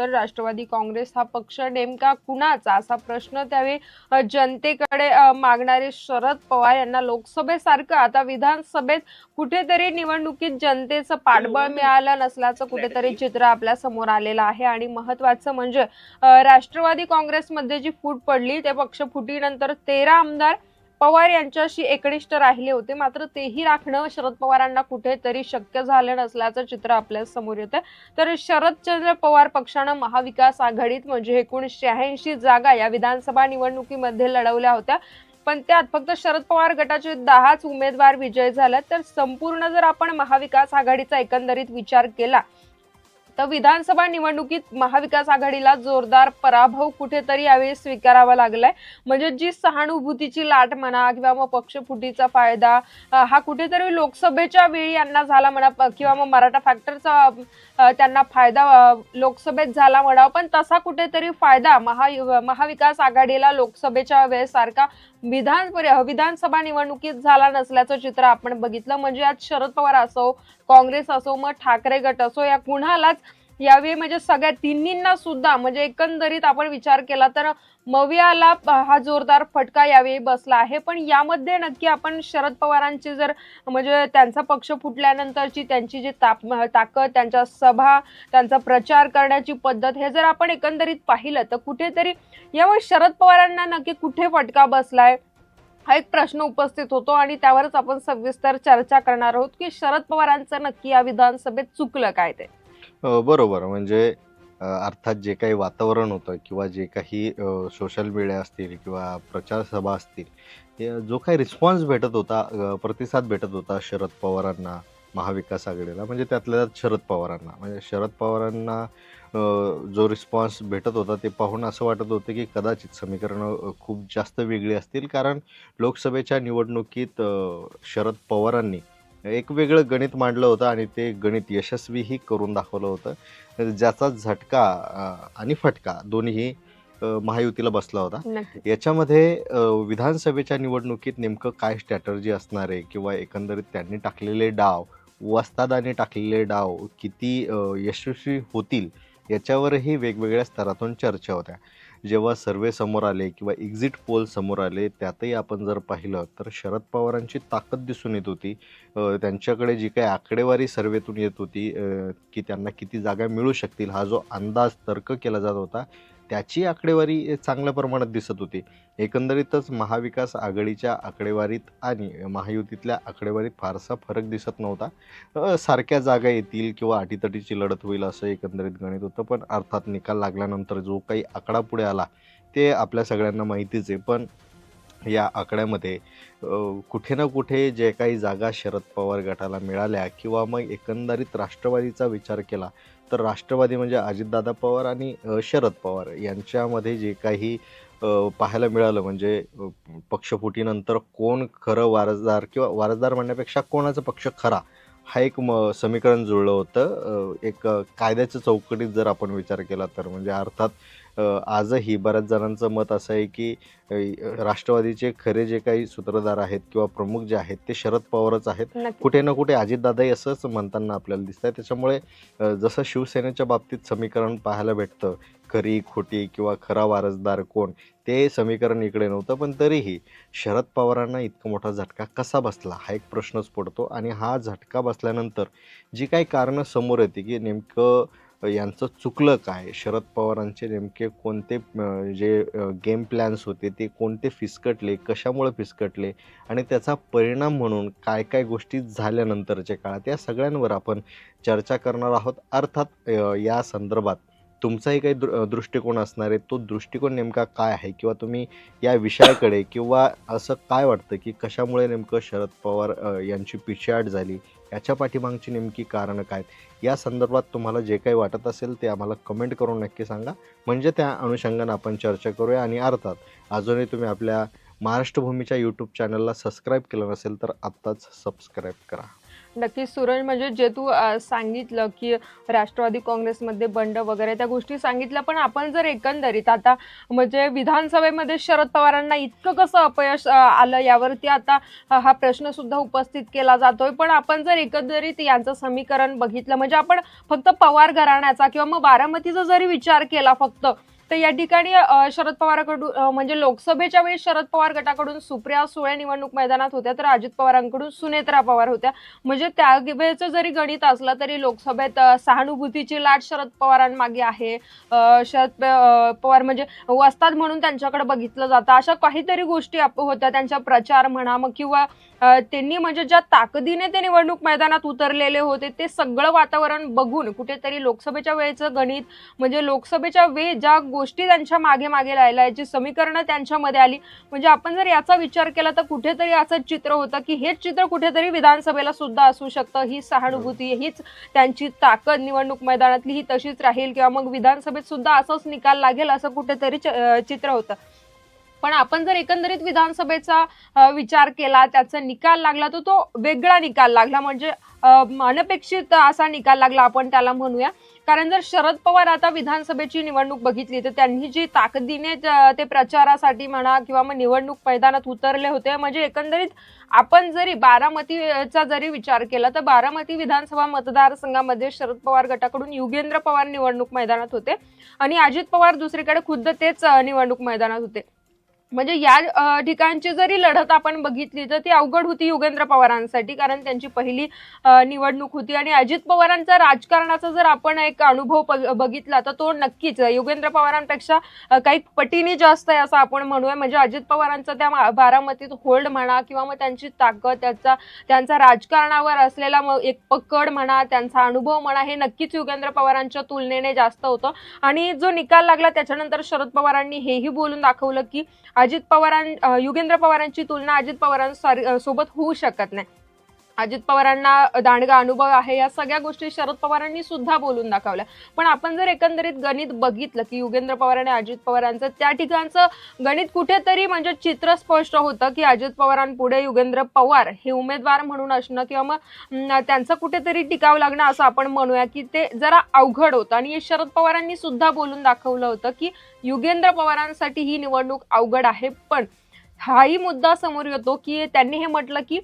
तर राष्ट्रवादी काँग्रेस हा पक्ष नेमका कुणाचा? असा प्रश्न त्यावेळी जनतेकडे मागणारे शरद पवार यांना लोकसभेसारखं आता विधानसभेत कुठेतरी निवडणुकीत जनतेचं पाठबळ मिळालं नसल्याचं कुठेतरी चित्र आपल्यासमोर आलेलं आहे. आणि महत्वाचं म्हणजे राष्ट्रवादी काँग्रेसमध्ये जी फूट पडली ते पक्ष फुटीनंतर तेरा आमदार पवार यांच्याशी एकनिष्ठ राहिले होते. मात्र तेही राखणं शरद पवारांना कुठेतरी शक्य झालं नसल्याचं चित्र आपल्यासमोर येतं तर शरदचंद्र पवार पक्षानं महाविकास आघाडीत म्हणजे एकूण शहाऐंशी जागा या विधानसभा निवडणुकीमध्ये लढवल्या होत्या. पण त्यात फक्त शरद पवार गटाचे दहाच उमेदवार विजय झाले तर संपूर्ण जर आपण महाविकास आघाडीचा एकंदरीत विचार केला तर विधानसभा निवडणुकीत महाविकास आघाडीला जोरदार पराभव कुठेतरी यावेळी स्वीकारावा लागलाय. म्हणजे जी सहानुभूतीची लाट म्हणा किंवा मग पक्षफुटीचा फायदा हा कुठेतरी लोकसभेच्या वेळी यांना झाला म्हणा किंवा मग मराठा फॅक्टरचा त्यांना फायदा लोकसभेत झाला म्हणा पण तसा कुठेतरी फायदा महा महाविकास आघाडीला लोकसभेच्या वेळेसारखा विधान विधानसभा निवडणुकीत झाला नसल्याचं चित्र आपण बघितलं. म्हणजे आज शरद पवार असो काँग्रेस असो मग ठाकरे गट असो या कुणालाच यावेळी म्हणजे सगळ्या तिन्हींना सुद्धा म्हणजे एकंदरीत आपण विचार केला तर मवियाला हा जोरदार फटका यावेळी बसला आहे. पण यामध्ये नक्की आपण शरद पवारांची जर म्हणजे त्यांचा पक्ष फुटल्यानंतरची त्यांची जी ताप ताकद त्यांच्या सभा त्यांचा प्रचार करण्याची पद्धत हे जर आपण एकंदरीत पाहिलं तर कुठेतरी यामुळे शरद पवारांना नक्की कुठे फटका बसलाय? हा एक प्रश्न उपस्थित होतो आणि त्यावरच आपण सविस्तर चर्चा करणार आहोत की शरद पवारांचं नक्की या विधानसभेत चुकलं काय ते. अ, बरोबर. म्हणजे अ, अर्थात जे काही वातावरण होतं किंवा जे काही सोशल मीडिया असतील किंवा प्रचार सभा असतील हे जो काही रिस्पॉन्स भेटत होता अ, प्रतिसाद भेटत होता शरद पवारांना महाविकास आघाडीला म्हणजे त्यातल्या त्यात शरद पवारांना. म्हणजे शरद पवारांना अ, जो रिस्पॉन्स भेटत होता ते पाहून असं वाटत होतं की कदाचित समीकरणं खूप जास्त वेगळी असतील. कारण लोकसभेच्या निवडणुकीत अ, शरद पवारांनी एक वेगळं गणित मांडलं होतं आणि ते गणित यशस्वीही करून दाखवलं होतं. ज्याचा झटका आणि फटका दोन्ही महायुतीला बसला होता. याच्यामध्ये विधानसभेच्या निवडणुकीत नेमकं काय स्ट्रॅटर्जी असणार आहे किंवा एकंदरीत त्यांनी टाकलेले डाव वस्तादाने टाकलेले डाव किती यशस्वी होतील याच्यावरही वेगवेगळ्या स्तरातून चर्चा होत्या. जेव्हा सर्वे समोर आले किंवा एक्झिट पोल समोर आले त्यातही आपण जर पाहिलं तर शरद पवारांची ताकद दिसून येत होती. त्यांच्याकडे जी काही आकडेवारी सर्वेतून येत होती की त्यांना किती जागा मिळू शकतील हा जो अंदाज तर्क केला जात होता त्याची आकडेवारी चांगल्या प्रमाणात दिसत होती. एकंदरीतच महाविकास आघाडीच्या आकडेवारीत आणि महायुतीतल्या आकडेवारीत फारसा फरक दिसत नव्हता. सारख्या जागा येतील किंवा अटीतटीची लढत होईल असं एकंदरीत गणित होतं. पण अर्थात निकाल लागल्यानंतर जो काही आकडा पुढे आला ते आपल्या सगळ्यांना माहितीच आहे. पण या आकड्यामध्ये कुठे ना कुठे जे काही जागा शरद पवार गटाला मिळाल्या किंवा मग एकंदरीत राष्ट्रवादीचा विचार केला तर राष्ट्रवादी म्हणजे अजितदादा पवार आणि शरद पवार यांच्यामध्ये जे काही पाहायला मिळालं म्हणजे पक्षफुटीनंतर कोण खरं वारसदार किंवा वारसदार म्हणण्यापेक्षा कोणाचा पक्ष खरा हा एक म समीकरण जुळलं होतं. एक कायद्याच्या चौकटीत जर आपण विचार केला तर म्हणजे अर्थात आजही बऱ्याच जणांचं मत असं आहे की राष्ट्रवादीचे खरे जे काही सूत्रधार आहेत किंवा प्रमुख जे आहेत ते शरद पवारच आहेत. कुठे ना कुठे अजितदादाही असंच म्हणताना आपल्याला दिसत आहे त्याच्यामुळे जसं शिवसेनेच्या बाबतीत समीकरण पाहायला भेटतं खरी खोटी किंवा खरा वारसदार कोण ते समीकरण इकडे नव्हतं. पण तरीही शरद पवारांना इतका मोठा झटका कसा बसला हा एक प्रश्नच पडतो. आणि हा झटका बसल्यानंतर जी काही कारणं समोर येते की नेमकं यांचं चुकलं काय? शरद पवारांचे नेमके कोणते जे गेम प्लॅन्स होते ते कोणते फिसकटले कशामुळे फिसकटले आणि त्याचा परिणाम म्हणून काय काय गोष्टी झाल्यानंतरच्या काळात या सगळ्यांवर आपण चर्चा करणार आहोत. अर्थात या संदर्भात तुमचाही काही दृ दृष्टिकोन असणार आहे. तो दृष्टिकोन नेमका काय आहे? किंवा तुम्ही या विषयाकडे किंवा असं काय वाटतं की कशामुळे नेमकं शरद पवार यांची पिछेहाट झाली? याच्या पाठीमागची नेमकी कारणं काय आहेत? या संदर्भात तुम्हाला जे काही वाटत असेल ते आम्हाला कमेंट करून नक्की सांगा म्हणजे त्या अनुषंगानं आपण चर्चा करूया आणि अर्थात अजूनही तुम्ही आपल्या महाराष्ट्रभूमीच्या यूट्यूब चॅनलला सबस्क्राईब केलं नसेल तर आत्ताच सबस्क्राईब करा नक्कीच सूरज म्हणजे जे तू सांगितलं की राष्ट्रवादी काँग्रेसमध्ये बंड वगैरे त्या गोष्टी सांगितल्या. पण आपण जर एकंदरीत आता म्हणजे विधानसभेमध्ये शरद पवारांना इतकं कसं अपयश आलं यावरती आता हा प्रश्न सुद्धा उपस्थित केला जातोय. पण आपण जर एकंदरीत यांचं समीकरण बघितलं म्हणजे आपण फक्त पवार घराण्याचा किंवा मग बारामतीचा जरी विचार केला फक्त तर या ठिकाणी शरद पवारांकडून म्हणजे लोकसभेच्या वेळी शरद पवार गटाकडून सुप्रिया सुळे निवडणूक मैदानात होत्या तर अजित पवारांकडून सुनेत्रा पवार होत्या. म्हणजे त्या वेळेचं जरी गणित असलं तरी लोकसभेत सहानुभूतीची लाट शरद पवारांमागे आहे. शरद प- पवार म्हणजे वस्ताद म्हणून त्यांच्याकडे बघितलं जातं. अशा काहीतरी गोष्टी होत्या त्यांचा प्रचार म्हणा मग किंवा त्यांनी म्हणजे ज्या ताकदीने ते निवडणूक मैदानात उतरलेले होते ते सगळं वातावरण बघून कुठेतरी लोकसभेच्या वेळेचं गणित म्हणजे लोकसभेच्या वेळी ज्या गोष्टी त्यांच्या मागे मागे राहिल्या याची समीकरणं त्यांच्यामध्ये आली. म्हणजे आपण जर याचा विचार केला तर कुठेतरी असं चित्र होतं की हेच चित्र कुठेतरी विधानसभेला सुद्धा असू शकतं. ही सहानुभूती हीच त्यांची ताकद निवडणूक मैदानातली ही तशीच राहील किंवा मग विधानसभेत सुद्धा असंच निकाल लागेल असं कुठेतरी च- चित्र होतं. पण आपण जर एकंदरीत विधानसभेचा विचार केला त्याचा निकाल लागला तर तो वेगळा निकाल लागला. म्हणजे अनपेक्षित असा निकाल लागला आपण त्याला म्हणूया. कारण जर शरद पवार आता विधानसभेची निवडणूक बघितली तर त्यांनी जी ताकदीने ते प्रचारासाठी म्हणा किंवा मग निवडणूक मैदानात उतरले होते म्हणजे एकंदरीत आपण जरी बारामतीचा जरी विचार केला तर बारामती विधानसभा मतदारसंघामध्ये शरद पवार गटाकडून युगेंद्र पवार निवडणूक मैदानात होते आणि अजित पवार दुसरीकडे खुद्द तेच निवडणूक मैदानात होते. म्हणजे या ठिकाणची जरी लढत आपण बघितली तर ती अवघड होती युगेंद्र पवारांसाठी. कारण त्यांची पहिली निवडणूक होती आणि अजित पवारांचा राजकारणाचा जर आपण एक अनुभव बघितला तर तो नक्कीच युगेंद्र पवारांपेक्षा काही पटीने जास्त आहे असं आपण म्हणूया. म्हणजे अजित पवारांचा त्या बारामतीत होल्ड म्हणा किंवा मग त्यांची ताकद त्याचा त्यांचा राजकारणावर असलेला मग एक पकड म्हणा त्यांचा अनुभव म्हणा हे नक्कीच युगेंद्र पवारांच्या तुलनेने जास्त होतं. आणि जो निकाल लागला त्याच्यानंतर शरद पवारांनी हेही बोलून दाखवलं की अजित पवारां युगेंद्र पवारांची तुलना अजित पवारांसोबत सोबत होऊ शकत नाही. अजित पवारांना दांडगा अनुभव आहे या सगळ्या गोष्टी शरद पवारांनी सुद्धा बोलून दाखवल्या. पण आपण जर एकंदरीत गणित बघितलं की युगेंद्र पवार आणि अजित पवारांचं त्या ठिकाणचं गणित कुठेतरी म्हणजे चित्र स्पष्ट होतं की अजित पवारांपुढे युगेंद्र पवार हे उमेदवार म्हणून असणं किंवा मग त्यांचं कुठेतरी टिकाव लागणं असं आपण म्हणूया की ते जरा अवघड होतं. आणि शरद पवारांनी सुद्धा बोलून दाखवलं होतं की युगेंद्र पवारांसाठी ही निवडणूक अवघड आहे. पण हाही मुद्दा समोर येतो की त्यांनी हे म्हटलं की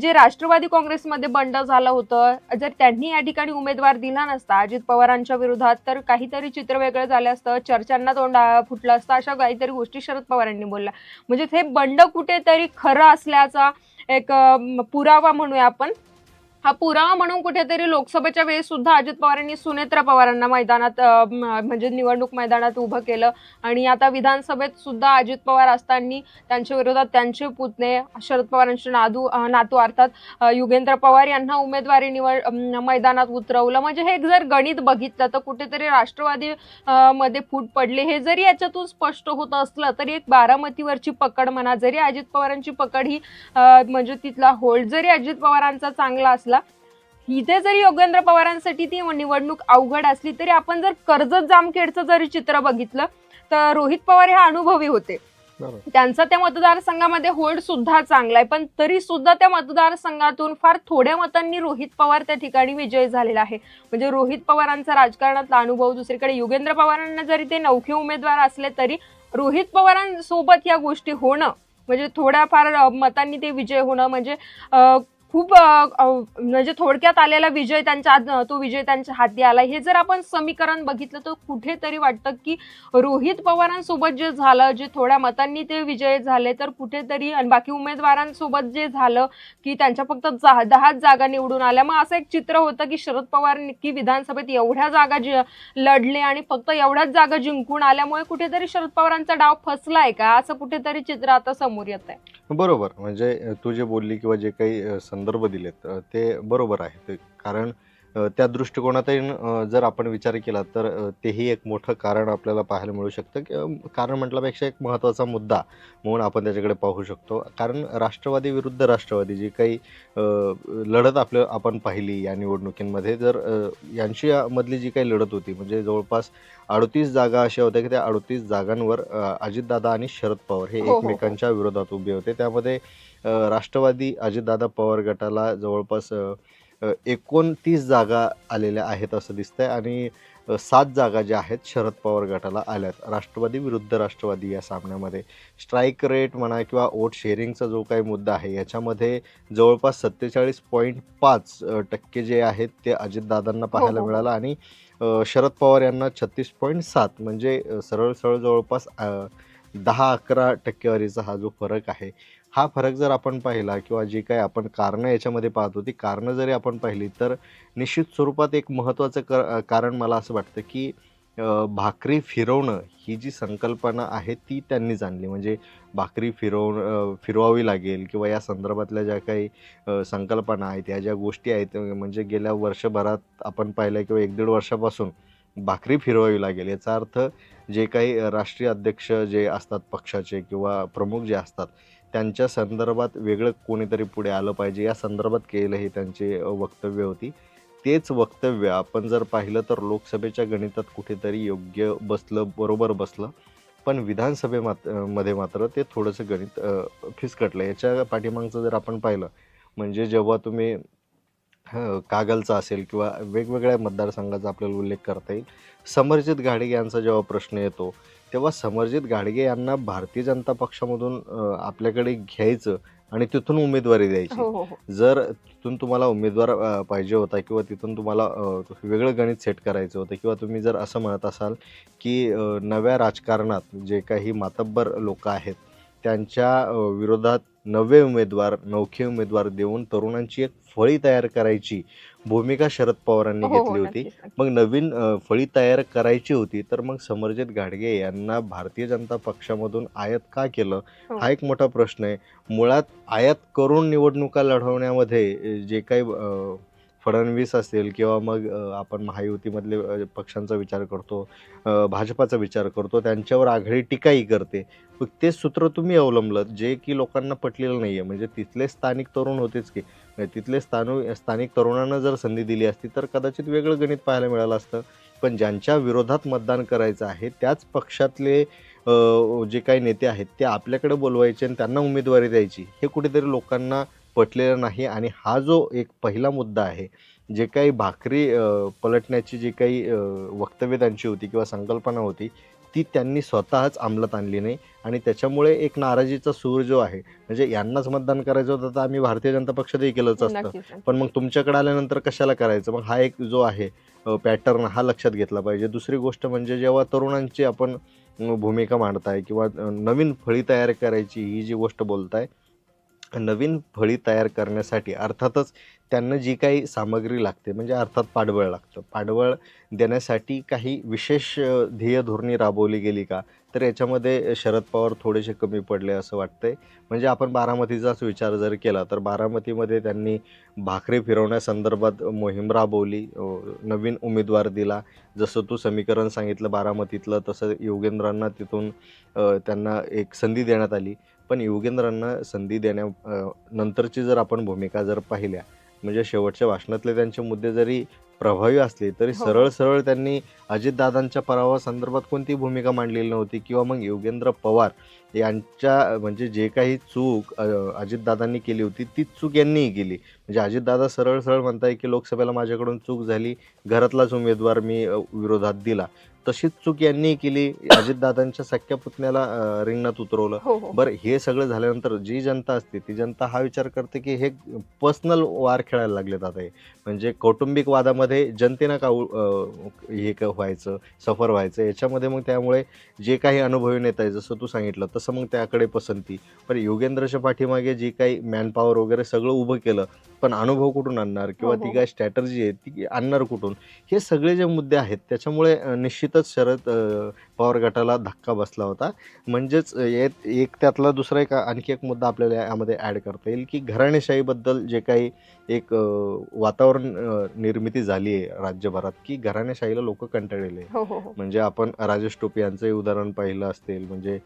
जे राष्ट्रवादी काँग्रेसमध्ये बंड झालं होतं जर त्यांनी या ठिकाणी उमेदवार दिला नसता अजित पवारांच्या विरोधात तर काहीतरी चित्र वेगळं झालं असतं चर्चांना तोंड फुटलं असतं अशा काहीतरी गोष्टी शरद पवारांनी बोलल्या. म्हणजे हे बंड कुठेतरी खरं असल्याचा एक पुरावा म्हणूया आपण. हा पुरावा म्हणून कुठेतरी लोकसभेच्या वेळेस सुद्धा अजित पवारांनी सुनेत्रा पवारांना मैदानात म्हणजे निवडणूक मैदानात उभं केलं. आणि आता विधानसभेत सुद्धा अजित पवार असताना त्यांच्या विरोधात त्यांचे पुतणे शरद पवारांचे नादू नातू अर्थात युगेंद्र पवार यांना उमेदवारी निवड मैदानात उतरवलं. म्हणजे हे जर गणित बघितलं तर कुठेतरी राष्ट्रवादी मध्ये फूट पडले. हे जरी याच्यातून स्पष्ट होत असलं तरी एक बारामतीवरची पकड म्हणा जरी अजित पवारांची पकड ही म्हणजे तिथला होल्ड जरी अजित पवारांचा चांगला असला इथे जरी योगेंद्र पवारांसाठी ती निवडणूक अवघड असली तरी आपण जर कर्जत जामखेडचं जरी चित्र बघितलं तर रोहित पवार हे अनुभवी होते. त्यांचा त्या मतदारसंघामध्ये होल्ड सुद्धा चांगला आहे. पण तरी सुद्धा त्या मतदारसंघातून फार थोड्या मतांनी रोहित पवार त्या ठिकाणी विजय झालेला आहे. म्हणजे रोहित पवारांचा राजकारणातला अनुभव दुसरीकडे युगेंद्र पवारांना जरी ते नौखे उमेदवार असले तरी रोहित पवारांसोबत या गोष्टी होणं म्हणजे थोड्याफार मतांनी ते विजय होणं म्हणजे खूप म्हणजे थोडक्यात आलेला विजय त्यांच्या तो विजय त्यांच्या हाती आला. हे जर आपण समीकरण बघितलं तर कुठेतरी वाटतं की रोहित पवारांसोबत जे झालं जे थोड्या मतांनी ते विजय झाले तर कुठेतरी आणि बाकी उमेदवारांसोबत जे झालं की त्यांच्या फक्त जा- दहाच जागा निवडून आल्या. मग असं एक चित्र होतं की शरद पवार की विधानसभेत एवढ्या जागा जि- लढले आणि फक्त एवढ्याच जागा जिंकून आल्यामुळे कुठेतरी शरद पवारांचा डाव फसलाय का? असं कुठेतरी चित्र आता समोर येत आहे बरोबर. म्हणजे तू जे बोलली किंवा जे काही संदर्भ दिलेत ते बरोबर आहे. कारण त्या दृष्टिकोनातून जर आपण विचार केला तर तेही एक मोठं कारण आपल्याला पाहायला मिळू शकतं. की कारण म्हटल्यापेक्षा एक महत्त्वाचा मुद्दा म्हणून आपण त्याच्याकडे पाहू शकतो. कारण राष्ट्रवादी विरुद्ध राष्ट्रवादी जी काही लढत आपलं आपण पाहिली या निवडणुकींमध्ये जर यांची मधली जी काही लढत होती म्हणजे जवळपास अडतीस जागा अशा होत्या की त्या अडतीस जागांवर अजितदादा आणि शरद पवार हे हो, हो. एकमेकांच्या विरोधात उभे होते. त्यामध्ये राष्ट्रवादी अजितदादा पवार गटाला जवळपास एकोणतीस जागा आलेल्या आहेत असं दिसतंय आणि सात जागा ज्या आहेत शरद पवार गटाला आल्यात राष्ट्रवादी विरुद्ध राष्ट्रवादी या सामन्यामध्ये स्ट्राईक रेट म्हणा किंवा वोट शेअरिंगचा जो काही मुद्दा आहे याच्यामध्ये जवळपास सत्तेचाळीस पॉईंट पाच टक्के जे आहेत ते अजितदादांना पाहायला हो, हो. मिळालं आणि शरद पवार यांना छत्तीस पॉईंट सात म्हणजे सरळ सरळ जवळपास दहा अकरा टक्केवारीचा हा जो फरक आहे हा फरक जर आपण पाहिला किंवा जी काही आपण कारणं याच्यामध्ये पाहतो ती कारणं जरी आपण पाहिली तर निश्चित स्वरूपात एक महत्त्वाचं क कारण मला असं वाटतं की भाकरी फिरवणं ही जी संकल्पना आहे ती त्यांनीच आणली म्हणजे भाकरी फिरव फिरवावी लागेल किंवा या संदर्भातल्या ज्या काही संकल्पना आहेत या ज्या गोष्टी आहेत म्हणजे गेल्या वर्षभरात आपण पाहिलं किंवा एक दीड वर्षापासून भाकरी फिरवावी लागेल. याचा अर्थ जे काही राष्ट्रीय अध्यक्ष जे असतात पक्षाचे किंवा प्रमुख जे असतात त्यांच्या संदर्भात वेगळं कोणीतरी पुढे आलं पाहिजे या संदर्भात केलं हे त्यांचे वक्तव्य होती. तेच वक्तव्य आपण जर पाहिलं तर लोकसभेच्या गणितात कुठेतरी योग्य बसलं बरोबर बसलं. पण विधानसभे मात मध्ये मात्र ते थोडंसं गणित फिसकटलं. याच्या पाठीमागचं जर आपण पाहिलं म्हणजे जेव्हा तुम्ही कागलचा असेल किंवा वेगवेगळ्या मतदारसंघाचा आपल्याला उल्लेख करता येईल. समरजित घाडगे यांचा जेव्हा प्रश्न येतो तेव्हा समरजित घाडगे यांना भारतीय जनता पक्षामधून आपल्याकडे घ्यायचं आणि तिथून उमेदवारी द्यायची. हो हो हो. जर तिथून तुम्हाला उमेदवार पाहिजे होता किंवा तिथून तुम्हाला वेगळं गणित सेट करायचं होतं किंवा तुम्ही जर असं म्हणत असाल की नव्या राजकारणात जे काही मातब्बर लोक आहेत त्यांच्या विरोधात नवे उमेदवार नवखे उमेदवार देऊन तरुणांची एक फळी तयार करायची भूमिका शरद पवारांनी हो हो घेतली होती नक्कीच. मग नवीन अ, फळी तयार करायची होती तर मग समरजित घाडगे यांना भारतीय जनता पक्षामधून आयात का केलं हो. हा एक मोठा प्रश्न आहे मुळात आयात करून निवडणुका लढवण्यामध्ये अ, जे काही अ, फडणवीस असेल किंवा मग आपण महायुतीमधले पक्षांचा विचार करतो भाजपाचा विचार करतो त्यांच्यावर आघाडी टीकाही करते. मग ते सूत्र तुम्ही अवलंबलं जे की लोकांना पटलेलं नाही आहे म्हणजे तिथले स्थानिक तरुण होतेच की तिथले स्थानु स्थानिक तरुणांना जर संधी दिली असती तर कदाचित वेगळं गणित पाहायला मिळालं असतं. पण ज्यांच्या विरोधात मतदान करायचं आहे त्याच पक्षातले जे काही नेते आहेत ते आपल्याकडे बोलवायचे आणि त्यांना उमेदवारी द्यायची. हे कुठेतरी लोकांना पटलेलं नाही आणि हा जो एक पहिला मुद्दा आहे जे काही भाकरी पलटण्याची जी काही वक्तव्य त्यांची होती किंवा संकल्पना होती ती त्यांनी स्वतःच अंमलात आणली नाही आणि त्याच्यामुळे एक नाराजीचा सूर जो आहे म्हणजे यांनाच मतदान करायचं होतं तर आम्ही भारतीय जनता पक्षातही केलंच असतं. नक्कीच नक्कीच. पण मग तुमच्याकडे आल्यानंतर कशाला करायचं? मग हा एक जो आहे पॅटर्न हा लक्षात घेतला पाहिजे. दुसरी गोष्ट म्हणजे जेव्हा तरुणांची आपण भूमिका मांडताय किंवा नवीन फळी तयार करायची ही जी गोष्ट बोलताय नवीन फळी तयार करण्यासाठी अर्थातच त्यांना जी काही सामग्री लागते म्हणजे अर्थात पाडवळ लागतं. पाडवळ देण्यासाठी काही विशेष ध्येय धोरणी राबवली गेली का? तर याच्यामध्ये शरद पवार थोडेसे कमी पडले असं वाटतंय. म्हणजे आपण बारामतीचाच विचार जर केला तर बारामतीमध्ये त्यांनी भाकरी फिरवण्यासंदर्भात मोहीम राबवली नवीन उमेदवार दिला. जसं तू समीकरण सांगितलं बारामतीतलं तसं योगेंद्रांना तिथून त्यांना एक संधी देण्यात आली. पण योगेंद्रांना संधी देण्या नंतरची जर आपण भूमिका जर पाहिल्या म्हणजे शेवटच्या भाषणातले त्यांचे मुद्दे जरी प्रभावी असले तरी हो. सरळ सरळ त्यांनी अजितदादांच्या पराभवासंदर्भात कोणती भूमिका मांडलेली नव्हती किंवा मग योगेंद्र पवार यांच्या म्हणजे जे काही चूक अजितदादांनी केली होती तीच चूक यांनीही केली म्हणजे अजितदादा सरळ सरळ म्हणताय की लोकसभेला माझ्याकडून चूक झाली घरातलाच उमेदवार मी विरोधात दिला तशीच चूक यांनीही केली. अजितदादांच्या सख्या पुतण्याला रिंगणात उतरवलं. हो हो. बरं हे सगळं झाल्यानंतर जी जनता असते ती जनता हा विचार करते की हे पर्सनल वार खेळायला लागलेत आता हे. म्हणजे कौटुंबिक वादामध्ये जनतेनं का हे क- व्हायचं सफर व्हायचं याच्यामध्ये मग त्यामुळे जे काही अनुभवी नेता आहे जसं तू सांगितलं तसं मग त्याकडे पसंती. पण योगेंद्रच्या पाठीमागे जी काही मॅनपॉवर वगैरे सगळं उभं केलं पण अनुभव कुठून आणणार? किंवा हो, हो. ती काय स्ट्रॅटर्जी आहे ती आणणार कुठून? हे सगळे जे मुद्दे आहेत त्याच्यामुळे निश्चितच निवडणुकीतच शरद पवार गटाला धक्का बसला होता. म्हणजेच एक त्यातला दुसरा एक आणखी एक मुद्दा आपल्याला यामध्ये ॲड करता येईल की घराणेशाहीबद्दल जे काही एक वातावरण निर्मिती झाली आहे राज्यभरात की घराणेशाहीला लोक कंटाळलेले हो हो हो. म्हणजे आपण राजेश टोपे यांचंही उदाहरण पाहिलं असेल म्हणजे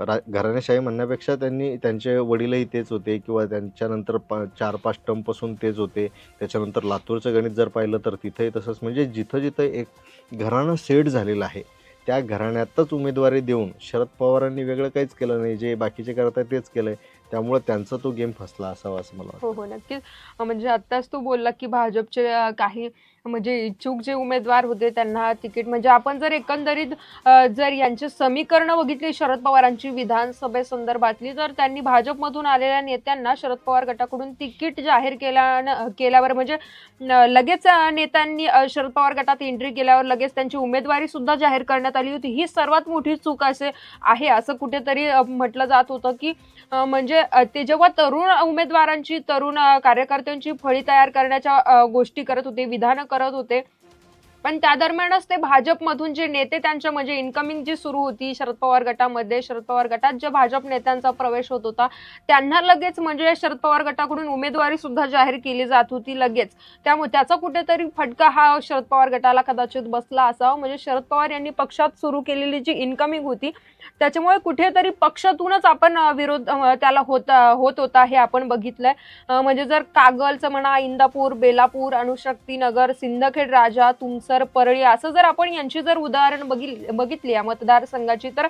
रा म्हणण्यापेक्षा त्यांनी त्यांचे वडीलही तेच होते किंवा त्यांच्यानंतर पा चार पाच टर्मपासून तेच होते. त्याच्यानंतर लातूरचं गणित जर पाहिलं तर तिथंही तसंच. म्हणजे जिथं जिथं एक घराणं सेट झालेलं आहे त्या घराण्यातच उमेदवारी देऊन शरद पवारांनी वेगळं काहीच केलं नाही. जे बाकीचे करत आहेत तेच केलंय. त्यामुळे त्यांचा तो गेम फसला असावा असं मला हो हो. नक्कीच. म्हणजे आत्ताच तू बोलला की भाजपचे काही म्हणजे इच्छुक जे उमेदवार होते त्यांना तिकीट म्हणजे आपण जर एकंदरीत जर यांची समीकरणं बघितली शरद पवारांची विधानसभेसंदर्भातली तर त्यांनी भाजपमधून आलेल्या नेत्यांना शरद पवार गटाकडून तिकीट जाहीर केल्या केल्यावर म्हणजे लगेच नेत्यांनी शरद पवार गटात एंट्री केल्यावर लगेच त्यांची उमेदवारी सुद्धा जाहीर करण्यात आली होती. ही सर्वात मोठी चूक असे आहे असं कुठेतरी म्हटलं जात होतं की म्हणजे ते जेव्हा तरुण उमेदवारांची तरुण कार्यकर्त्यांची फळी तयार करण्याच्या गोष्टी करत होते विधान करत होते. पण त्या दरम्यानच ते भाजपमधून जे नेते त्यांच्या म्हणजे इन्कमिंग जी सुरू होती शरद पवार गटामध्ये शरद पवार गटात जे भाजप नेत्यांचा प्रवेश होत होता त्यांना लगेच म्हणजे शरद पवार गटाकडून उमेदवारी सुद्धा जाहीर केली जात होती लगेच. त्यामुळे त्याचा कुठेतरी फटका हा शरद पवार गटाला कदाचित बसला असावा. म्हणजे शरद पवार यांनी पक्षात सुरू केलेली जी इन्कमिंग होती त्याच्यामुळे कुठेतरी पक्षातूनच आपण विरोध त्याला होत होत होता हे आपण बघितलंय. म्हणजे जर कागलचं म्हणा इंदापूर बेलापूर अणुशक्तीनगर सिंदखेड राजा तुमचं तुमसर परळी असं जर आपण यांची जर उदाहरण बघितली बघितली या मतदारसंघाची तर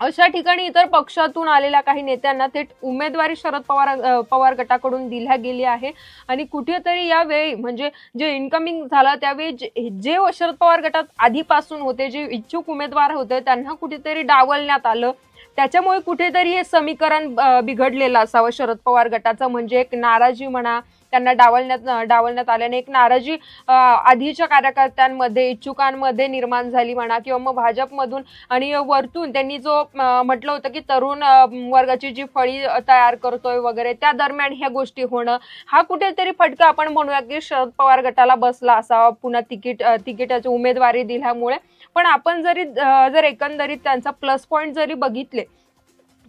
अशा ठिकाणी इतर पक्षातून आलेल्या काही नेत्यांना थेट उमेदवारी शरद पवार पवार गटाकडून दिल्या गेली आहे. आणि कुठेतरी यावेळी म्हणजे जे इन्कमिंग झालं त्यावेळी जे जे शरद पवार गटात आधीपासून होते जे इच्छुक उमेदवार होते त्यांना कुठेतरी डावलण्यात आलं. त्याच्यामुळे कुठेतरी हे समीकरण बिघडलेलं असावं. शरद पवार गटाचं म्हणजे एक नाराजी म्हणा त्यांना डावलण्यात डावलण्यात आल्याने एक नाराजी आधीच्या कार्यकर्त्यांमध्ये इच्छुकांमध्ये निर्माण झाली म्हणा किंवा मग भाजपमधून आणि वरतून त्यांनी जो म्हटलं होतं की तरुण वर्गाची जी फळी तयार करतोय वगैरे त्या दरम्यान ह्या गोष्टी होणं हा कुठेतरी फटका आपण म्हणूया की शरद पवार गटाला बसला असावा. पुन्हा तिकीट तिकिटाची उमेदवारी दिल्यामुळे पण आपण जरी जर एकंदरीत त्यांचा प्लस पॉईंट जरी बघितले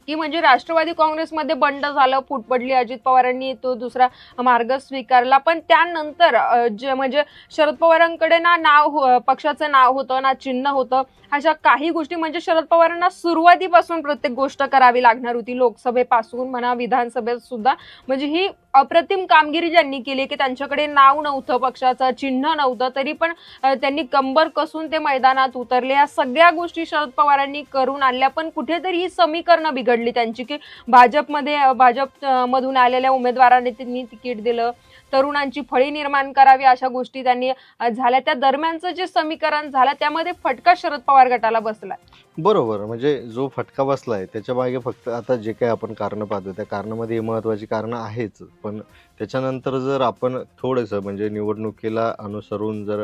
की म्हणजे राष्ट्रवादी काँग्रेसमध्ये बंड झालं फूट पडली अजित पवारांनी तो दुसरा मार्ग स्वीकारला पण त्यानंतर जे म्हणजे शरद पवारांकडे ना नाव हो- पक्षाचं नाव होतं ना चिन्ह होतं अशा काही गोष्टी म्हणजे शरद पवारांना सुरुवातीपासून प्रत्येक गोष्ट करावी लागणार होती. लोकसभेपासून म्हणा विधानसभेत सुद्धा. म्हणजे ही अप्रतिम कामगिरी ज्यांनी केली की त्यांच्याकडे नाव नव्हतं पक्षाचं चिन्ह नव्हतं तरी पण त्यांनी कंबर कसून ते मैदानात उतरले. या सगळ्या गोष्टी शरद पवारांनी करून आणल्या. पण कुठेतरी ही समीकरणं बिघडली त्यांची की भाजपमध्ये भाजपमधून भाजप मधून आलेल्या उमेदवारांनी त्यांनी तिकीट दिलं. तरुणांची फळी निर्माण करावी अशा गोष्टी त्यांनी झाल्या. त्या दरम्यानचं जे समीकरण झालं त्यामध्ये फटका शरद पवार गटाला बसला बरोबर. म्हणजे जो फटका बसलाय त्याच्यामागे फक्त आता जे काही आपण कारणं पाहतो त्या कारणामध्ये महत्वाची कारणं आहेच. पण त्याच्यानंतर जर आपण थोडंसं म्हणजे निवडणुकीला अनुसरून जर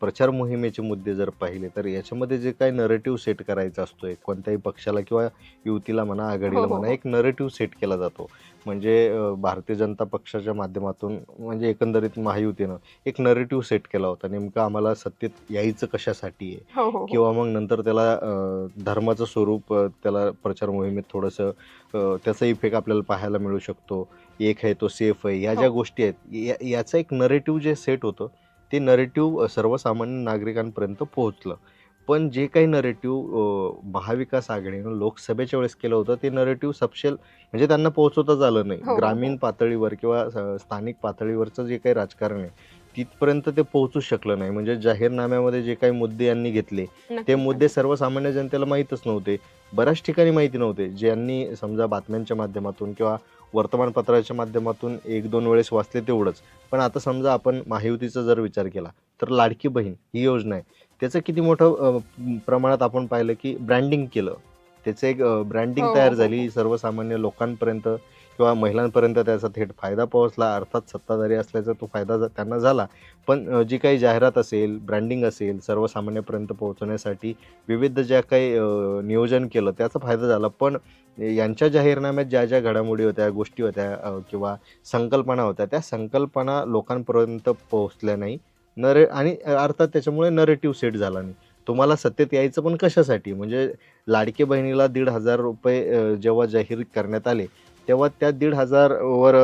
प्रचार मोहिमेचे मुद्दे जर पाहिले तर याच्यामध्ये जे काही नरेटिव्ह सेट करायचा असतो एक कोणत्याही पक्षाला किंवा युतीला म्हणा आघाडीला हो, हो, म्हणा हो. एक नरेटिव्ह सेट केला जातो. म्हणजे भारतीय जनता पक्षाच्या माध्यमातून म्हणजे एकंदरीत महायुतीनं एक नरेटिव्ह सेट केला होता. नेमकं आम्हाला सत्तेत यायचं कशासाठी आहे? किंवा मग नंतर त्याला धर्माचं स्वरूप त्याला प्रचार मोहिमेत थोडंसं त्याचा इफेक्ट आपल्याला पाहायला मिळू शकतो. एक आहे तो सेफ आहे. ह्या ज्या. गोष्टी आहेत याचं एक नरेटिव्ह जे सेट होतं ते नरेटिव्ह सर्वसामान्य नागरिकांपर्यंत पोहोचलं. पण जे काही नरेटिव्ह महाविकास आघाडीनं लोकसभेच्या वेळेस केलं होतं ते नरेटिव्ह सपशेल म्हणजे त्यांना पोहोचवताच आलं नाही. हो, हो, ग्रामीण पातळीवर किंवा स्थानिक पातळीवरचं जे काही राजकारण आहे तिथपर्यंत ते पोहोचू शकलं नाही. म्हणजे जाहीरनाम्यामध्ये जे काही मुद्दे यांनी घेतले ते मुद्दे सर्वसामान्य जनतेला माहीतच नव्हते. बऱ्याच ठिकाणी माहिती नव्हते. ज्यांनी समजा बातम्यांच्या माध्यमातून किंवा वर्तमानपत्राच्या माध्यमातून एक दोन वेळेस वाचले तेवढंच. पण आता समजा आपण महायुतीचा जर विचार केला तर लाडकी बहीण ही योजना आहे. त्याचं किती मोठं प्रमाणात आपण पाहिलं की ब्रँडिंग केलं. त्याचं एक ब्रँडिंग हो, तयार हो, हो, झाली सर्वसामान्य लोकांपर्यंत. किंवा महिलांपर्यंत त्याचा थेट फायदा पोहोचला अर्थात सत्ताधारी असल्याचा तो फायदा त्यांना झाला. पण जी काही जाहिरात असेल ब्रँडिंग असेल सर्वसामान्यपर्यंत पोहोचवण्यासाठी विविध ज्या काही नियोजन केलं त्याचा फायदा झाला. पण यांच्या जाहीरनाम्यात ज्या ज्या घडामोडी होत्या गोष्टी होत्या किंवा संकल्पना होत्या त्या संकल्पना लोकांपर्यंत पोहोचल्या नाही. नरे आणि अर्थात त्याच्यामुळे नरेटिव्ह सेट झाला नाही. तुम्हाला सत्तेत यायचं पण कशासाठी? म्हणजे लाडके बहिणीला दीड हजार रुपये जेव्हा जाहीर करण्यात आले तेव्हा त्या दीड हजार वर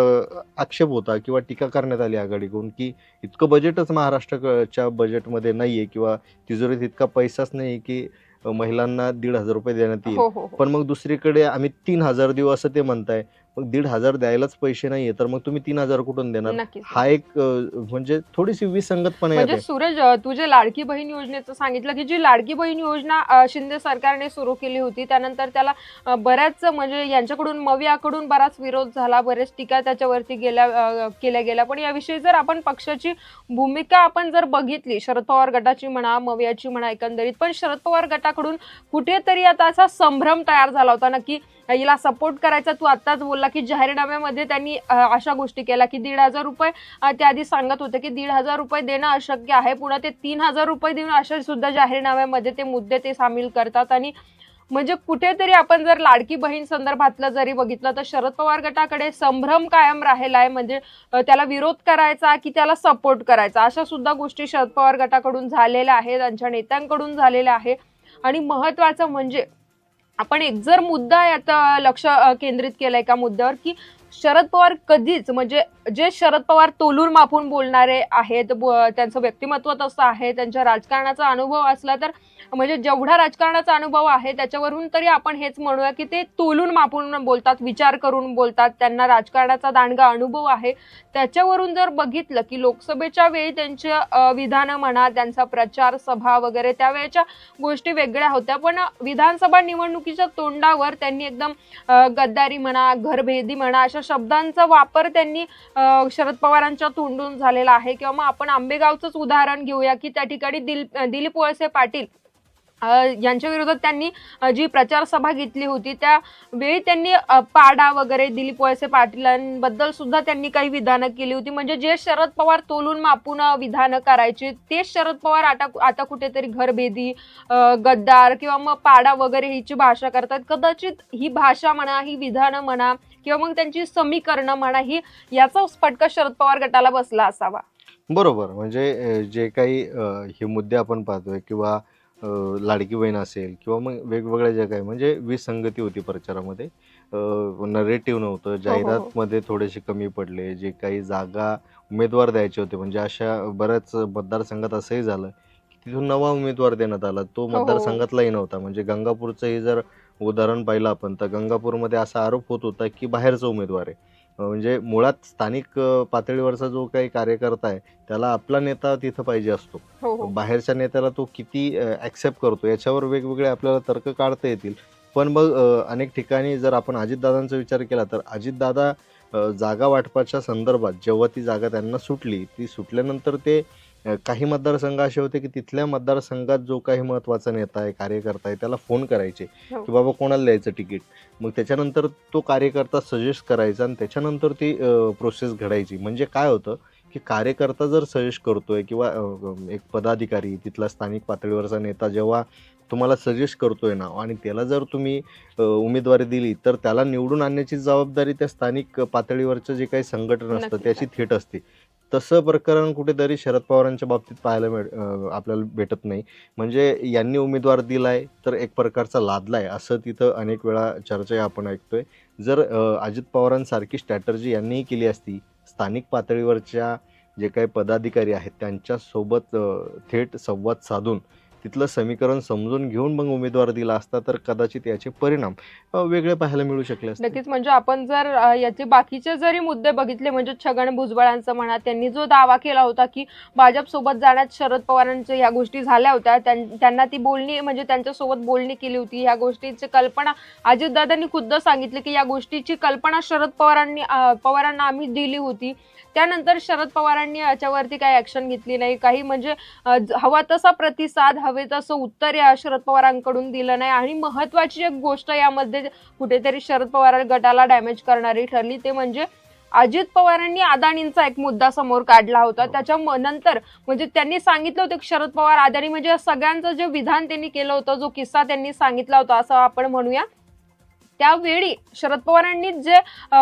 आक्षेप होता किंवा टीका करण्यात आली आघाडीकडून की इतकं बजेटच महाराष्ट्राच्या बजेटमध्ये नाहीये किंवा तिजोरीत इतका पैसाच नाही की महिलांना दीड हजार रुपये देण्यात येईल हो हो हो. पण मग दुसरीकडे आम्ही तीन हजार देऊ असं ते म्हणताय मग दीड हजार द्यायलाच पैसे नाहीये तर मग तुम्ही तीन हजार कुठून देणार? नक्कीच. हा एक अ, म्हणजे थोडीशी विसंगतपणा म्हणजे येते सूरज अ, तू जे लाडकी बहीण योजनेचं सांगितलं की जी लाडकी बहीण योजना अ, शिंदे सरकारने सुरू केली होती त्यानंतर त्याला अ, बऱ्याच म्हणजे यांच्याकडून मवियाकडून बराच विरोध झाला बरेच टीका त्याच्यावरती गेल्या अ, केल्या गेल्या. पण याविषयी जर आपण पक्षाची भूमिका आपण जर बघितली शरद पवार गटाची म्हणा मवियाची म्हणा एकंदरीत पण शरद पवार गटाकडून कुठेतरी आता असा संभ्रम तयार झाला होता ना की हिला सपोर्ट करायचा तू आत्ताच बोलला की जाहीरनाम्यामध्ये त्यांनी अशा गोष्टी केल्या की दीड हजार रुपये त्याआधी ते आधी सांगत होते की दीड हजार रुपये देणं अशक्य आहे. पुन्हा ते तीन हजार रुपये देऊन अशा सुद्धा जाहीरनाम्यामध्ये ते मुद्दे ते सामील करतात. आणि म्हणजे कुठेतरी आपण जर लाडकी बहीण संदर्भातलं जरी बघितलं तर शरद पवार गटाकडे संभ्रम कायम राहिला आहे. म्हणजे त्याला विरोध करायचा की त्याला सपोर्ट करायचा? अशा सुद्धा गोष्टी शरद पवार गटाकडून झालेल्या आहेत. त्यांच्या नेत्यांकडून झालेल्या आहे आणि महत्वाचं म्हणजे आपण एक जर मुद्दा याचा लक्ष केंद्रित केलाय का मुद्द्यावर की शरद पवार कधीच म्हणजे जे शरद पवार तोलूर मापून बोलणारे आहेत ब- त्यांचं व्यक्तिमत्व तसं आहे त्यांच्या राजकारणाचा अनुभव असला तर म्हणजे जेवढा राजकारणाचा अनुभव आहे त्याच्यावरून तरी आपण हेच म्हणूया की ते तोलून मापून बोलतात विचार करून बोलतात. त्यांना राजकारणाचा दांडगा अनुभव आहे. त्याच्यावरून जर बघितलं की लोकसभेच्या वेळी त्यांचे विधानं म्हणा त्यांचा प्रचार सभा वगैरे त्यावेळेच्या गोष्टी वेगळ्या होत्या. पण विधानसभा निवडणुकीच्या तोंडावर त्यांनी एकदम गद्दारी म्हणा घरभेदी म्हणा अशा शब्दांचा वापर त्यांनी शरद पवारांच्या तोंडून झालेला आहे. किंवा मग आपण आंबेगावचंच उदाहरण घेऊया की त्या ठिकाणी दिल दिलीप वळसे पाटील यांच्या विरोधात त्यांनी जी प्रचार सभा घेतली होती त्यावेळी त्यांनी पाडा वगैरे दिलीप वळसे पाटलांबद्दल सुद्धा त्यांनी काही विधानं केली होती. म्हणजे जे शरद पवार तोलून मापून विधानं करायचे तेच शरद पवार आता आता कुठेतरी घरभेदी गद्दार किंवा मग पाडा वगैरे हिची भाषा करतात. कदाचित ही भाषा म्हणा ही विधानं म्हणा किंवा मग त्यांची समीकरणं म्हणा ही याचा फटका शरद पवार गटाला बसला असावा. बरोबर. म्हणजे जे काही हे मुद्दे आपण पाहतोय किंवा लाडकी बहीण असेल किंवा मग वेगवेगळ्या ज्या काही म्हणजे विसंगती होती प्रचारामध्ये. नरेटिव्ह नव्हतं. जाहिरातमध्ये थोडेसे कमी पडले. जे काही जागा उमेदवार द्यायचे होते म्हणजे अशा बऱ्याच मतदारसंघात असंही झालं की तिथून नवा उमेदवार देण्यात आला. तो हो, हो. मतदारसंघातलाही नव्हता. म्हणजे गंगापूरचं हे जर उदाहरण पाहिलं आपण तर गंगापूरमध्ये असा आरोप होत होता की बाहेरचा उमेदवार आहे. म्हणजे मुळात स्थानिक पातळीवरचा जो काही कार्यकर्ता आहे त्याला आपला नेता तिथं पाहिजे असतो. हो हो. बाहेरच्या नेत्याला तो किती ऍक्सेप्ट करतो याच्यावर वेगवेगळे आपल्याला तर्क काढता येतील. पण मग अनेक ठिकाणी जर आपण अजितदादांचा विचार केला तर अजितदादा जागा वाटपाच्या संदर्भात जेव्हा ती जागा त्यांना सुटली ती सुटल्यानंतर ते काही मतदारसंघ असे होते की तिथल्या मतदारसंघात जो काही महत्त्वाचा नेता आहे कार्यकर्ता आहे त्याला फोन करायचे हो. की बाबा कोणाला द्यायचं तिकीट मग त्याच्यानंतर तो कार्यकर्ता सजेस्ट करायचा आणि त्याच्यानंतर ती प्रोसेस घडायची. म्हणजे काय होतं की कार्यकर्ता जर सजेस्ट करतोय किंवा एक पदाधिकारी तिथला स्थानिक पातळीवरचा नेता जेव्हा तुम्हाला सजेस्ट करतोय ना आणि त्याला जर तुम्ही उमेदवारी दिली तर त्याला निवडून आणण्याची जबाबदारी त्या स्थानिक पातळीवरचं जे काही संघटन असतं त्याची थेट असते. तसं प्रकरण कुठेतरी शरद पवारांच्या बाबतीत पाहायला मिळ आपल्याला भेटत नाही. म्हणजे यांनी उमेदवार दिलाय तर एक प्रकारचा लादलाय असं तिथं अनेक वेळा चर्चा आपण ऐकतोय. जर अजित पवारांसारखी स्ट्रॅटर्जी यांनीही केली असती स्थानिक पातळीवरच्या जे काही पदाधिकारी आहेत त्यांच्यासोबत थेट संवाद साधून तिथलं समीकरण समजून घेऊन मग उमेदवार दिला असता तर कदाचित याचे परिणाम वेगळे पाहायला मिळू शकले असते. नक्कीच म्हणजे आपण जर याचे बाकीचे जरी मुद्दे बघितले म्हणजे छगन भुजबळांचं म्हणा त्यांनी जो दावा केला होता की भाजप सोबत जाण्यात शरद पवारांच्या ह्या गोष्टी झाल्या होत्या त्यां- त्यांना ती बोलणी म्हणजे त्यांच्यासोबत बोलणी केली होती ह्या गोष्टीची कल्पना अजितदादांनी खुद्द सांगितले की या गोष्टीची कल्पना शरद पवारांनी पवारांना आम्ही दिली होती. त्यानंतर शरद पवारांनी याच्यावरती काही ऍक्शन घेतली नाही. काही म्हणजे हवा तसा प्रतिसाद हवे तसं उत्तर या शरद पवारांकडून दिलं नाही. आणि महत्वाची एक गोष्ट यामध्ये कुठेतरी शरद पवार गटाला डॅमेज करणारी ठरली. ते म्हणजे अजित पवारांनी अदानींचा एक मुद्दा समोर काढला होता. हो. त्याच्या नंतर म्हणजे त्यांनी सांगितलं होतं की शरद पवार अदानी म्हणजे सगळ्यांचं जे विधान त्यांनी केलं होतं जो किस्सा त्यांनी सांगितला होता असं आपण म्हणूया. त्यावेळी शरद पवारांनी जे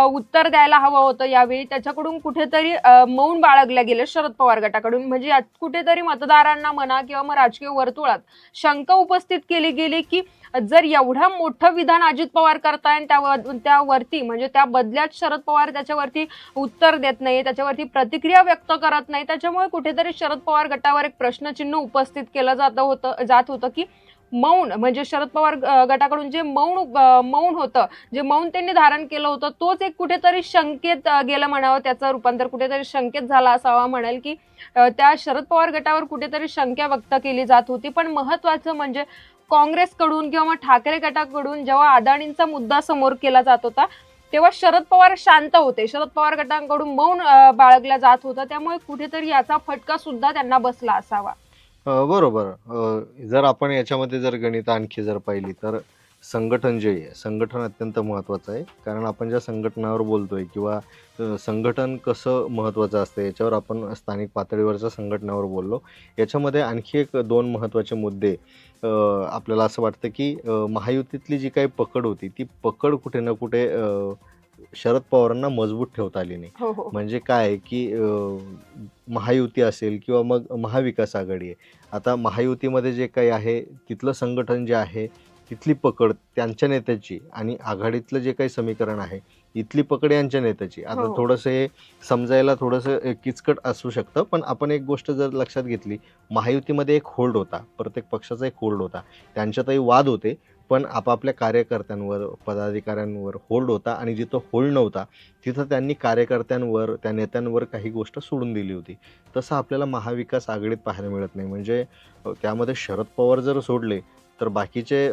उत्तर द्यायला हवं होतं यावेळी त्याच्याकडून कुठेतरी मौन बाळगलं गेलं शरद पवार गटाकडून. म्हणजे कुठेतरी मतदारांना म्हणा किंवा मग राजकीय वर्तुळात शंका उपस्थित केली गेली की जर एवढं मोठं विधान अजित पवार करताय आणि त्या त्यावरती म्हणजे त्या बदल्यात शरद पवार त्याच्यावरती उत्तर देत नाही त्याच्यावरती प्रतिक्रिया व्यक्त करत नाही त्याच्यामुळे कुठेतरी शरद पवार गटावर एक प्रश्नचिन्ह उपस्थित केलं जात होतं जात होतं की मौन म्हणजे शरद पवार गटाकडून जे मौन मौन होतं जे मौन त्यांनी धारण केलं होतं तोच एक कुठेतरी शंकेत गेलं म्हणावं त्याचं रूपांतर कुठेतरी शंकेत झाला असावा म्हणेल की त्या शरद पवार गटावर कुठेतरी शंका व्यक्त केली जात होती. पण महत्वाचं म्हणजे काँग्रेसकडून किंवा मग ठाकरे गटाकडून जेव्हा अदाणींचा मुद्दा समोर केला जात होता तेव्हा शरद पवार शांत होते. शरद पवार गटांकडून मौन बाळगल्या जात होतं. त्यामुळे कुठेतरी याचा फटका सुद्धा त्यांना बसला असावा. अ, बरोबर. अ, जर आपण याच्यामध्ये जर गणित आणखी जर पाहिली तर संघटन जे आहे संघटन अत्यंत महत्त्वाचं आहे. कारण आपण ज्या संघटनावर बोलतोय किंवा अ, संघटन कसं महत्त्वाचं असतं याच्यावर आपण स्थानिक पातळीवरच्या संघटनावर बोललो. याच्यामध्ये आणखी एक दोन महत्त्वाचे मुद्दे अ, आपल्याला असं वाटतं की अ, महायुतीतली जी काही पकड होती ती पकड कुठे ना कुठे अ, शरद पवारांना मजबूत ठेवता आली नाही. हो हो. म्हणजे काय आहे की अ, महायुती असेल किंवा मग महाविकास आघाडी आहे. आता महायुतीमध्ये जे काही आहे तिथलं संघटन जे आहे तिथली पकड त्यांच्या नेत्याची आणि आघाडीतलं जे काही समीकरण आहे इथली पकड यांच्या नेत्याची. आता हो. थोडंसं हे समजायला थोडंसं अ, किचकट असू शकतं पण आपण एक गोष्ट जर लक्षात घेतली महायुतीमध्ये एक होल्ड होता प्रत्येक पक्षाचा एक होल्ड होता. त्यांच्यातही वाद होते पण आपापल्या कार्यकर्त्यांवर पदाधिकाऱ्यांवर होल्ड होता आणि जिथं होल्ड नव्हता तिथं त्यांनी कार्यकर्त्यांवर त्या नेत्यांवर काही गोष्ट सोडून दिली होती. तसं आपल्याला महाविकास आघाडीत पाहायला मिळत नाही. म्हणजे त्यामध्ये शरद पवार जर सोडले तर बाकीचे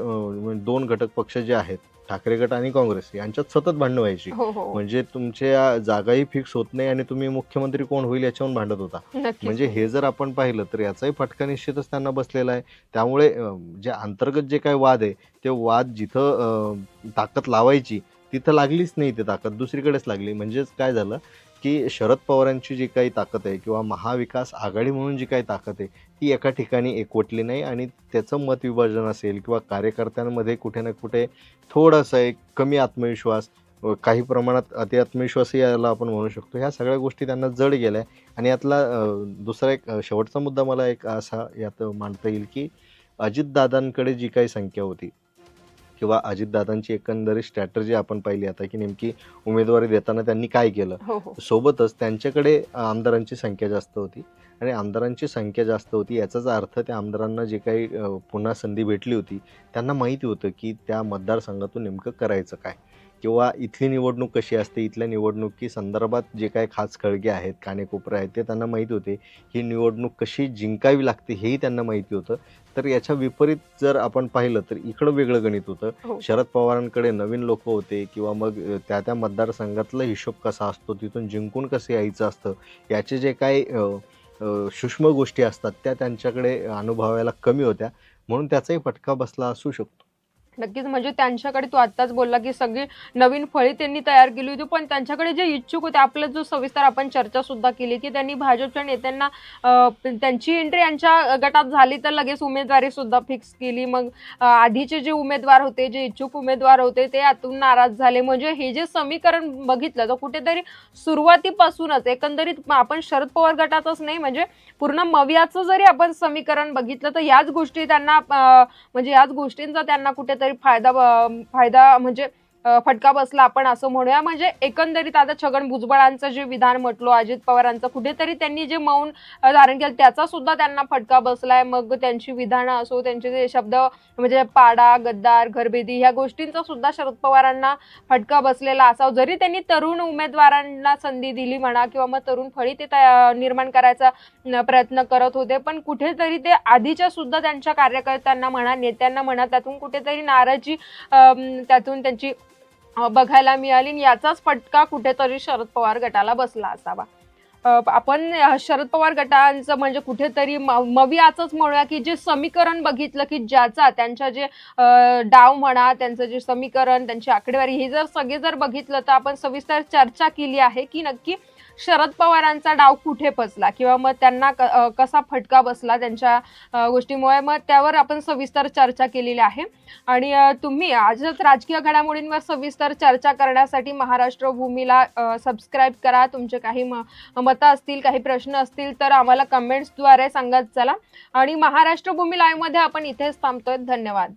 दोन घटक पक्ष जे आहेत ठाकरे गट आणि काँग्रेस यांच्यात सतत भांडणं व्हायची. हो हो. म्हणजे तुमच्या जागाही फिक्स होत नाही आणि तुम्ही मुख्यमंत्री कोण होईल याच्यावरून भांडत होता. नक्कीच. म्हणजे हे जर आपण पाहिलं तर याचाही फटका निश्चितच त्यांना बसलेला आहे. त्यामुळे अं, जे अंतर्गत जे काही वाद आहे ते वाद जिथं अं, ताकद लावायची तिथं लागलीच नाही ते ताकद. दुसरीकडेच लागली. म्हणजेच काय झालं? की शरद पवारांची जी काही ताकद आहे किंवा महाविकास आघाडी म्हणून जी काही ताकद आहे ती एका ठिकाणी एकवटली नाही आणि त्याचं मत विभाजन असेल किंवा कार्यकर्त्यांमध्ये कुठे ना कुठे थोडासा एक कमी आत्मविश्वास काही प्रमाणात अति आत्मविश्वासही याला आपण म्हणू शकतो. ह्या सगळ्या गोष्टी त्यांना जड गेल्या आणि यातला दुसरा एक शेवटचा मुद्दा मला एक असा यात मांडता येईल की अजितदादांकडे जी काही संख्या होती किंवा अजितदादांची एकंदरीत स्ट्रॅटर्जी आपण पाहिली आता की नेमकी उमेदवारी देताना त्यांनी काय केलं. हो हो. सोबतच त्यांच्याकडे आमदारांची संख्या जास्त होती आणि आमदारांची संख्या जास्त होती याचाच अर्थ त्या आमदारांना जे काही पुन्हा संधी भेटली होती त्यांना माहिती होतं की त्या मतदारसंघातून नेमकं करायचं काय. किंवा इथली निवडणूक कशी असते इथल्या निवडणुकी संदर्भात जे काही खास खळगे आहेत कानेकोपरे आहेत ते त्यांना माहिती होते. ही निवडणूक कशी जिंकावी लागते हेही त्यांना माहिती होतं. तर याच्या विपरीत जर आपण पाहिलं तर इकडं वेगळं गणित होतं. हो. शरद पवारांकडे नवीन लोक होते किंवा मग त्या त्या मतदारसंघातला हिशोब कसा असतो तिथून जिंकून कसं यायचं असतं याचे जे अ, सूक्ष्म गोष्टी असतात त्या त्यांच्याकडे अनुभवायला कमी होत्या. म्हणून त्याचाही फटका बसला असू शकतो. नक्कीच म्हणजे त्यांच्याकडे तू आत्ताच बोलला की सगळी नवीन फळी त्यांनी तयार केली होती पण त्यांच्याकडे जे इच्छुक होते आपलं जो सविस्तर आपण चर्चा सुद्धा केली की त्यांनी भाजपच्या नेत्यांना त्यांची एंट्री यांच्या गटात झाली तर लगेच उमेदवारी सुद्धा फिक्स केली. मग आधीचे जे उमेदवार होते जे इच्छुक उमेदवार होते ते आतून नाराज झाले. म्हणजे हे जे समीकरण बघितलं तर कुठेतरी सुरुवातीपासूनच एकंदरीत आपण शरद पवार गटातच नाही म्हणजे पूर्ण मवियाचं जरी आपण समीकरण बघितलं तर याच गोष्टी त्यांना म्हणजे याच गोष्टींचा त्यांना कुठेतरी फायदा फायदा म्हणजे फटका बसला आपण असं म्हणूया. म्हणजे एकंदरीत आता छगन भुजबळांचं जे विधान म्हटलो अजित पवारांचं कुठेतरी त्यांनी जे मौन धारण केलं त्याचा सुद्धा त्यांना फटका बसलाय. मग त्यांची विधानं असो त्यांचे जे शब्द म्हणजे पाडा गद्दार घरभेदी ह्या गोष्टींचा सुद्धा शरद पवारांना फटका बसलेला असावा. जरी त्यांनी तरुण उमेदवारांना संधी दिली म्हणा किंवा मग तरुण फळी ते तया- निर्माण करायचा प्रयत्न करत होते पण कुठेतरी ते आधीच्या सुद्धा त्यांच्या कार्यकर्त्यांना म्हणा नेत्यांना म्हणा त्यातून कुठेतरी नाराजी त्यातून त्यांची बघायला मिळाली आणि याचाच फटका कुठेतरी शरद पवार गटाला बसला असावा. आपण शरद पवार गटांचं म्हणजे कुठेतरी म- मवियाचंच म्हणूया की जे समीकरण बघितलं की ज्याचा त्यांच्या जे डाव म्हणा त्यांचं जे समीकरण त्यांची आकडेवारी हे जर सगळे जर बघितलं तर आपण सविस्तर चर्चा केली आहे की नक्की शरद पवारांचा डाव कुठे पचला? किंवा मग त्यांना क- कसा फटका बसला त्यांच्या गोष्टीमुळे? मग त्यावर आपण सविस्तर चर्चा केलेली आहे. आणि तुम्ही आजच राजकीय घडामोडींवर सविस्तर चर्चा करण्यासाठी महाराष्ट्र भूमीला सबस्क्राईब करा. तुमचे काही म- मतं असतील काही प्रश्न असतील तर आम्हाला कमेंट्सद्वारे सांगत चला. आणि महाराष्ट्र भूमी लाईव्हमध्ये आपण इथेच थांबतोय. धन्यवाद.